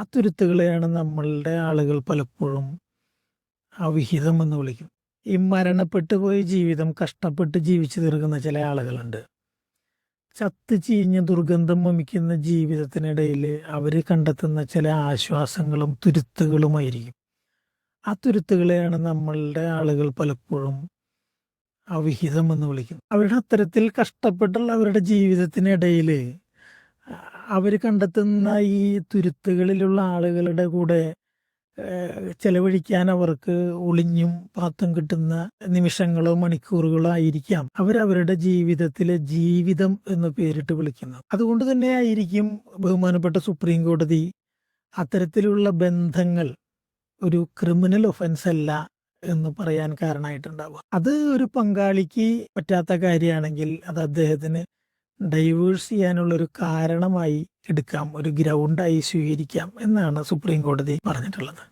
ആ തുരുത്തുകളെയാണ് നമ്മളുടെ ആളുകൾ പലപ്പോഴും അവിഹിതം എന്ന് വിളിക്കും. ഈ മരണപ്പെട്ടു പോയ ജീവിതം കഷ്ടപ്പെട്ട് ജീവിച്ചു തീർക്കുന്ന ചില ആളുകളുണ്ട്. ചത്ത് ചീഞ്ഞ് ദുർഗന്ധം വമിക്കുന്ന ജീവിതത്തിനിടയിൽ അവർ കണ്ടെത്തുന്ന ചില ആശ്വാസങ്ങളും തുരുത്തുകളുമായിരിക്കും. ആ തുരുത്തുകളെയാണ് നമ്മളുടെ ആളുകൾ പലപ്പോഴും അവിഹിതം എന്ന് വിളിക്കുന്നത് അവരുടെ അത്തരത്തിൽ കഷ്ടപ്പെട്ടുള്ള അവരുടെ ജീവിതത്തിനിടയിൽ അവർ കണ്ടെത്തുന്ന ഈ തുരുത്തുകളിലുള്ള ആളുകളുടെ കൂടെ ചെലവഴിക്കാൻ അവർക്ക് ഒളിഞ്ഞും പാത്തും കിട്ടുന്ന നിമിഷങ്ങളോ മണിക്കൂറുകളോ ആയിരിക്കാം അവരവരുടെ ജീവിതത്തിലെ ജീവിതം എന്ന് പേരിട്ട് വിളിക്കുന്നത്. അതുകൊണ്ട് തന്നെ ആയിരിക്കും ബഹുമാനപ്പെട്ട സുപ്രീം കോടതി അത്തരത്തിലുള്ള ബന്ധങ്ങൾ ഒരു ക്രിമിനൽ ഒഫൻസ് അല്ല എന്ന് പറയാൻ കാരണമായിട്ടുണ്ടാവുക. അത് ഒരു പങ്കാളിക്ക് പറ്റാത്ത കാര്യമാണെങ്കിൽ അത് അദ്ദേഹത്തിന് ഡൈവേഴ്സ് ചെയ്യാനുള്ള ഒരു കാരണമായി എടുക്കാം ഒരു ഗ്രൗണ്ടായി സ്വീകരിക്കാം എന്നാണ് സുപ്രീം കോടതി പറഞ്ഞിട്ടുള്ളത്.